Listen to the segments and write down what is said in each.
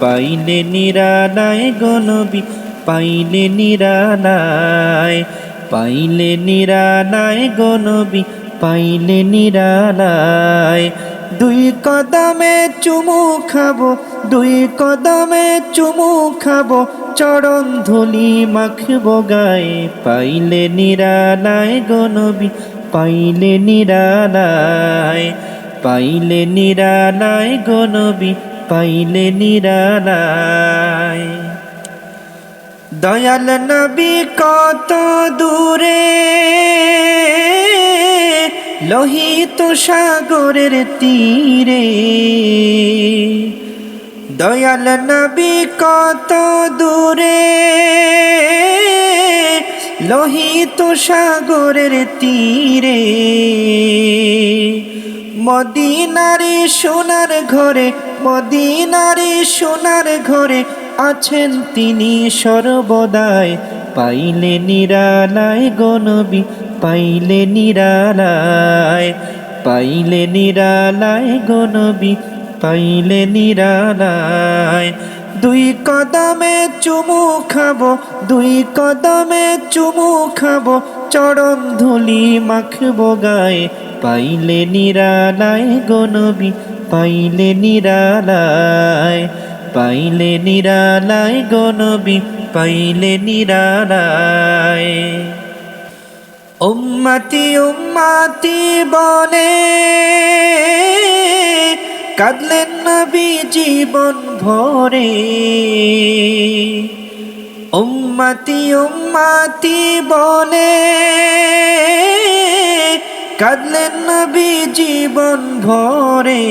পাইলে নিরালায় গনবি পাইলে নিরালায় পাইলে নিরালায় গনবি পাইলে নিরালায়। দুই কদমে চুমু খাব, দুই কদমে চুমু খাব, চরণ ধুলি মাখবো গায়ে। পাইলে নিরালায় গনবি পাইলে নিরালায় পাইলে নিরালায় গনবি পাইলে নিরালায়। দয়াল নবী কত দূরে, লোহিত সাগরের তীরে। দয়াল নবী কত দূরে, লোহিত সাগরের তীরে। মদিনারে সোনার ঘরে মদিনারে সোনার ঘরে আছেন তিনি সর্বদায় পাইলে নিরালায় গনবি পাইলে নিরালায়। পাইলে নিরালায় গনবি পাইলে নিরালায়। দুই কদমে চুমু খাব, দুই কদমে চুমু খাব চরণ ধুলি মাখবো গায়ে। পাইলে নিরালায় গনবি পাইলে নিরালায় পাইলে নিরালায় গনবি পাইলে নিরালায়। উম্মতি, উম্মাতি বলে কাঁদলেন নবী জীবন ভরে। উম্মতি, উম্মাতি বলে কাঁদলেন নবী জীবন ভরে।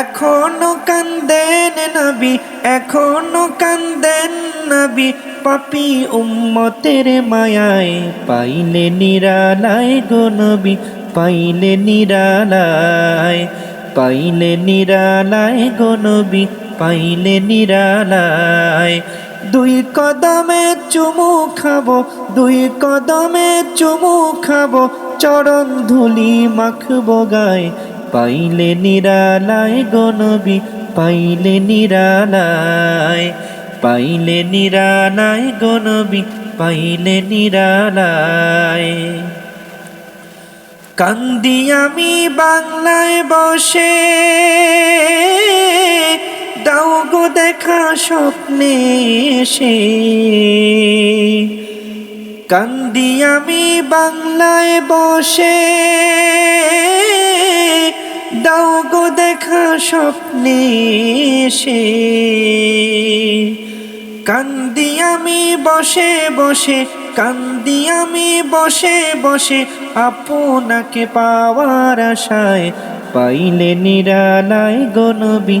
এখনও কান্দেন নবী, এখনও কান্দেন নবী। পাপি উম্মতের মায়ায় পাইলে নিরালায় গো নবী, পাইলে নিরালায় পাইলে নিরালায় গো নবী, পাইলে নিরালায়। দুই কদমে চুমু খাব, দুই কদমে চুমু খাব, চরণ ধুলি মাখবো গায়ে। পাইলে নিরালায় গনবি পাইলে নিরালায়। পাইলে নিরালায় গনবি পাইলে নিরালায়। কান্দি আমি বাংলায় বসে দাও গো দেখা স্বপ্নে এসে। কান্দি আমি বাংলায় বসে। দাও গো দেখা স্বপ্নে এসে। কান্দি আমি বসে বসে। কান্দি আমি বসে বসে। আপনাকে পাওয়ার আশায় পাইলে নিরালায় গনবি